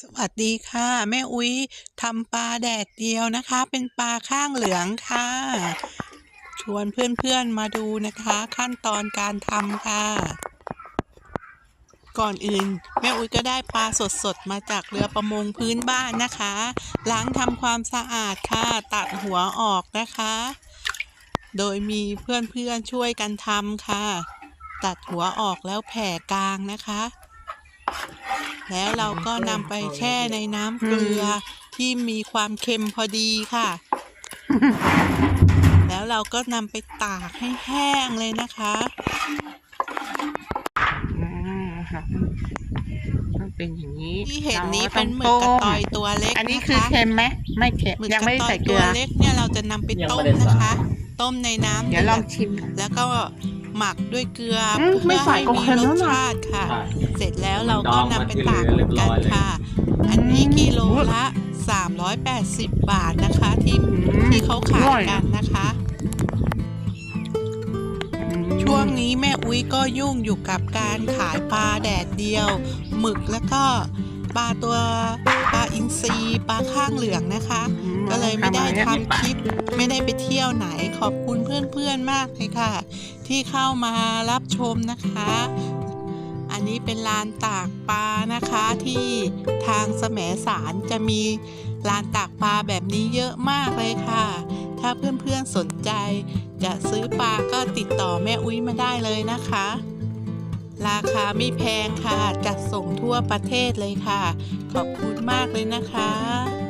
สวัสดีค่ะ แม่อุ๊ยทำปลาแดดเดียวนะคะ เป็นปลาข้างเหลืองค่ะ ชวนเพื่อนๆมาดูนะคะ ขั้นตอนการทำค่ะ ก่อนอื่น แม่อุ๊ยก็ได้ปลาสดๆ มาจากเรือประมงพื้นบ้านนะคะ ล้างทำความสะอาดค่ะ ตัดหัวออกนะคะ โดยมีเพื่อนๆช่วยกันทำค่ะ ตัดหัวออกแล้วแผ่กลางนะคะ แล้วเราก็นำไปแช่ในน้ำเกลือที่มีความเค็มพอดีค่ะ แล้วเราก็นำไปตากให้แห้งเลยนะคะอ่า ค่ะต้องเป็นอย่างนี้ที่เห็นรานี้ก็เป็นหมึกต้กระตอยตัวเล็กอันนี้นะคือคะเค็มไหมไม่เค็มหมึกยังกไม่ระได้ตอใส่ยเกตัลืวอเล็กเนี่ยเราจะนำไปยังต้มไม่ได้นะใส่คะ ต้มในน้ำเดี๋ยวลองดืชิมแล้วก็หมักด้วยเกลืออืมเพื่ไม่อใส่ให้ก็มีเค็มรแล้วสนะชาติค่ะใช่เสร็จแล้วมันเราก็ดองนำไปมันตากที่เหเหลืมืออนกันเรียบร้อยเลยค่ะ อันนี้กิโลละ 380 บาทนะคะ ที่อืมที่เขาขาอยร่อยกันนะคะ นี้แม่อุ้ยก็ยุ่งอยู่กับการขายปลาแดดเดียว หมึกแล้วก็ปลาตัวปลาอินทรีปลาข้างเหลืองนะคะ ก็เลยไม่ได้ทำคลิป ไม่ได้ไปเที่ยวไหนขอบคุณเพื่อนๆมากเลยค่ะ ที่เข้ามารับชมนะคะ อันนี้เป็นลานตากปลานะคะที่ทางแสมสารจะมีลานตากปลาแบบนี้เยอะมากเลยค่ะ ถ้าเพื่อนๆสนใจ จะซื้อปลาก็ติดต่อแม่อุ้ยมาได้เลยนะคะ ราคาไม่แพงค่ะ จัดส่งทั่วประเทศเลยค่ะ ขอบคุณมากเลยนะคะ